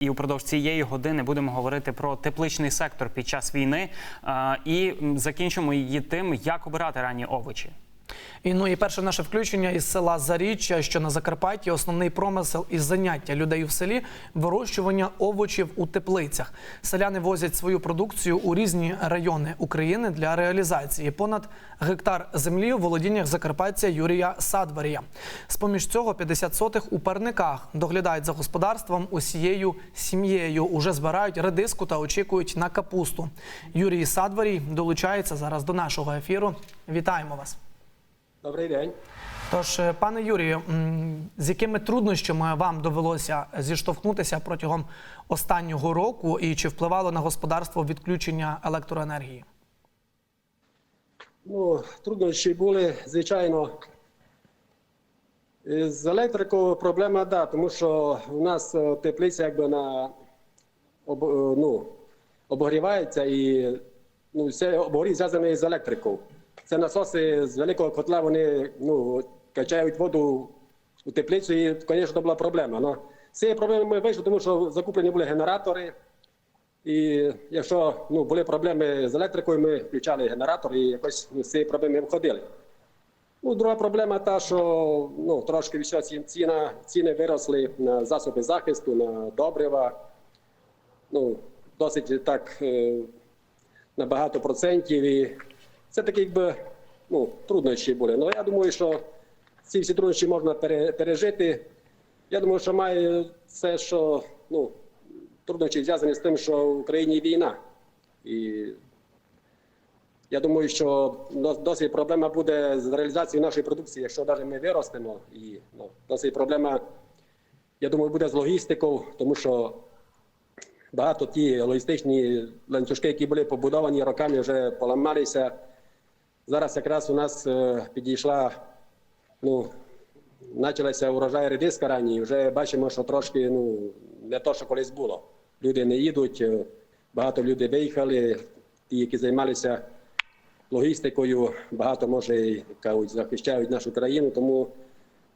І упродовж цієї години будемо говорити про тепличний сектор під час війни і закінчимо її тим, як обирати ранні овочі. І ну і перше наше включення із села Заріччя, що на Закарпатті основний промисел і заняття людей в селі вирощування овочів у теплицях. Селяни возять свою продукцію у різні райони України для реалізації. Понад гектар землі у володіннях закарпатця Юрія Садварія. З поміж цього 50 сотих у парниках доглядають за господарством усією сім'єю. Уже збирають редиску та очікують на капусту. Юрій Садварій долучається зараз до нашого ефіру. Вітаємо вас. Добрий день. Тож, е, пане Юрію, з якими труднощами вам довелося зіштовхнутися протягом останнього року, і чи впливало на господарство відключення електроенергії? Ну, труднощі були, звичайно. Е, З електрикою проблема, да, тому що у нас е, теплиця якби на об, ну, обогрівається і ну, все обогрів зв'язаний з електрикою. Це насоси з великого котла, вони ну, качають воду у теплицю, і, звісно, була проблема. Но з цієї проблеми ми вийшли, тому що закуплені були генератори. І якщо ну, були проблеми з електрикою, ми включали генератор і якось з цієї проблеми виходили. Ну, друга проблема та, що ну, трошки вся ціна, ціни виросли на засоби захисту, на добрива. Ну, досить так е, на багато процентів. І це такі якби, ну, труднощі були. Ну, я думаю, що ці всі труднощі можна пережити. Я думаю, що має це, що ну, труднощі зв'язані з тим, що в Україні війна. І я думаю, що досить проблема буде з реалізацією нашої продукції, якщо навіть ми виростемо. І ну, досить проблема, я думаю, буде з логістикою, тому що багато ті логістичні ланцюжки, які були побудовані роками, вже поламалися. Зараз якраз у нас е, підійшла, ну, почалася урожай редиска ранній, вже бачимо, що трошки ну, не то, що колись було. Люди не їдуть, е, багато людей виїхали, ті, які займалися логістикою, багато може і, кажуть, захищають нашу країну, тому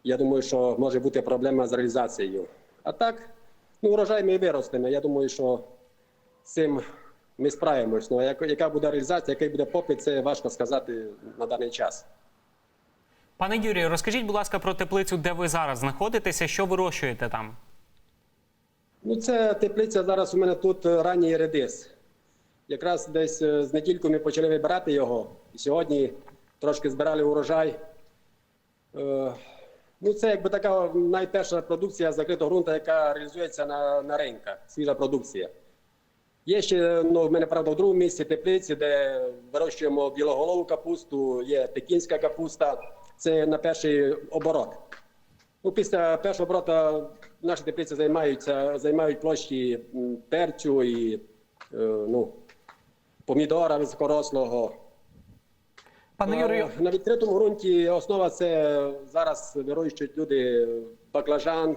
я думаю, що може бути проблема з реалізацією. А так, ну, урожай ми виростемо. Я думаю, що цим ми справимось. Ну, а як- яка буде реалізація, який буде попит, це важко сказати на даний час. Пане Юрію, розкажіть, будь ласка, про теплицю, де ви зараз знаходитеся, що вирощуєте там? Ну, це теплиця зараз у мене тут е, ранній редис. Якраз десь е, з недільку ми почали вибирати його. І сьогодні трошки збирали урожай. Е, Ну, це якби така найперша продукція закритого ґрунту, яка реалізується на, на ринках, свіжа продукція. Є ще, ну, в мене, правда, в другому місці теплиці, де вирощуємо білоголову капусту, є пекінська капуста. Це на перший оборот. Ну, після першого оборота наші теплиці займаються, займають площі перцю і е, ну, помідора високорослого. Пане Юрію, На відкритому ґрунті основа це зараз вирощують люди баклажан.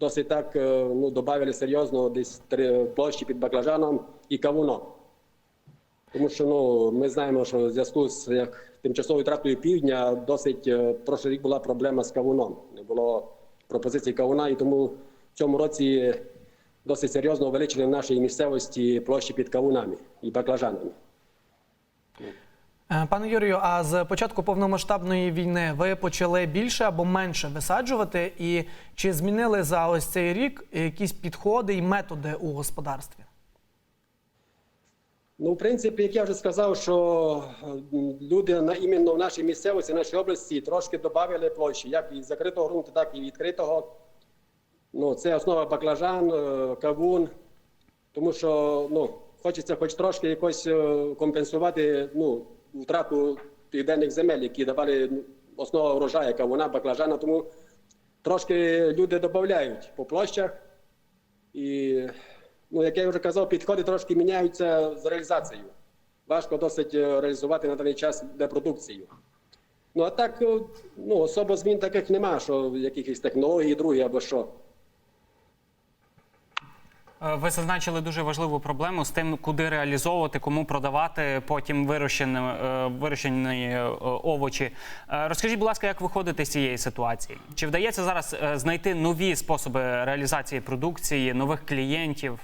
Досить так е, ну, додали серйозно десь три площі під баклажаном і кавуном. Тому що ну, ми знаємо, що в зв'язку з як, тимчасовою втратою півдня досить е, прошлий рік була проблема з кавуном. Не було пропозиції кавуна, і тому в цьому році досить серйозно увеличили в нашій місцевості площі під кавунами і баклажанами. Е, пане Юрію, а з початку повномасштабної війни ви почали більше або менше висаджувати? І чи змінили за ось цей рік якісь підходи і методи у господарстві? Ну, в принципі, як я вже сказав, що люди на іменно в нашій місцевості, в нашій області трошки додали площі, як і закритого ґрунту, так і відкритого. Ну, це основа баклажан, е, кавун, тому що ну, хочеться хоч трошки якось е, компенсувати ну, втрату південних земель, які давали основа врожаю, кавуна, баклажана. Тому трошки люди додають по площах. І, ну, як я вже казав, підходи трошки міняються з реалізацією. Важко досить е, реалізувати на даний час де продукцію. Ну а так, е, ну, особо змін таких нема, що якихось технологій, другі або що. Е, Ви зазначили дуже важливу проблему з тим, куди реалізовувати, кому продавати потім вирощені, е, вирощені е, овочі. Е, Розкажіть, будь ласка, як виходити з цієї ситуації? Чи вдається зараз знайти нові способи реалізації продукції, нових клієнтів?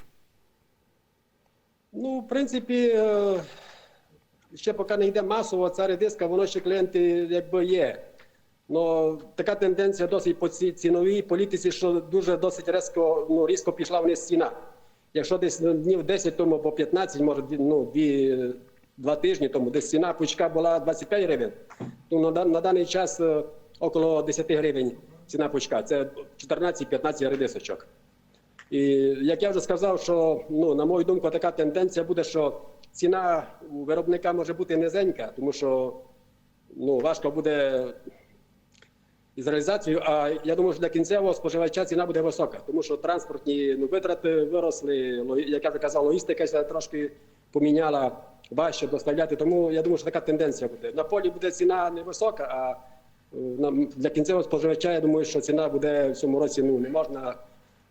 Ну, в принципі, ще поки не йде масово, ця редиска, воно ще клієнти якби є. Ну, така тенденція досить по ці- ціновій політиці, що дуже досить різко, ну, різко пішла вниз ціна. Якщо десь ну, днів 10 тому або 15, може ну, дві, два тижні тому, десь ціна пучка була 25 гривень, то на, на даний час е, около 10 гривень ціна пучка. Це 14-15 редисочок. І як я вже сказав, що ну на мою думку, така тенденція буде, що ціна у виробника може бути низенька, тому що ну важко буде із реалізацією. А я думаю, що для кінцевого споживача ціна буде висока, тому що транспортні ну, витрати виросли. Як я вже казав, логістика трошки поміняла важче доставляти. Тому я думаю, що така тенденція буде. На полі буде ціна невисока, а е, для кінцевого споживача я думаю, що ціна буде в цьому році ну не можна.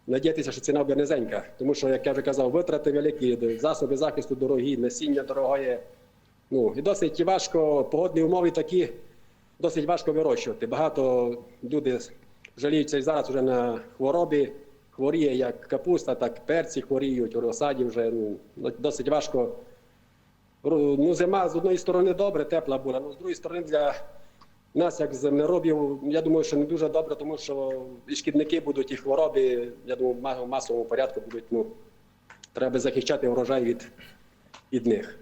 Надіятися, що ціна буде низенька, тому що, як я вже казав, витрати великі, засоби захисту дорогі, насіння дорогое. Ну і досить важко, погодні умови такі, досить важко вирощувати. Багато люди жаліються і зараз вже на хвороби, хворіє як капуста, так перці хворіють, розсаді вже ну, досить важко. Ну, зима з одної сторони добре, тепла була, але з другої сторони для нас, як землеробів, я думаю, що не дуже добре, тому що і шкідники будуть, і хвороби, я думаю, в масовому порядку будуть. Ну, треба захищати урожай від, від них.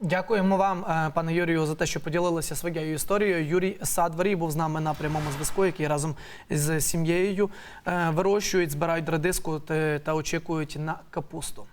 Дякуємо вам, е, пане Юрію, за те, що поділилися своєю історією. Юрій Садварій був з нами на прямому зв'язку, який разом з сім'єю е, вирощують, збирають редиску та та очікують на капусту.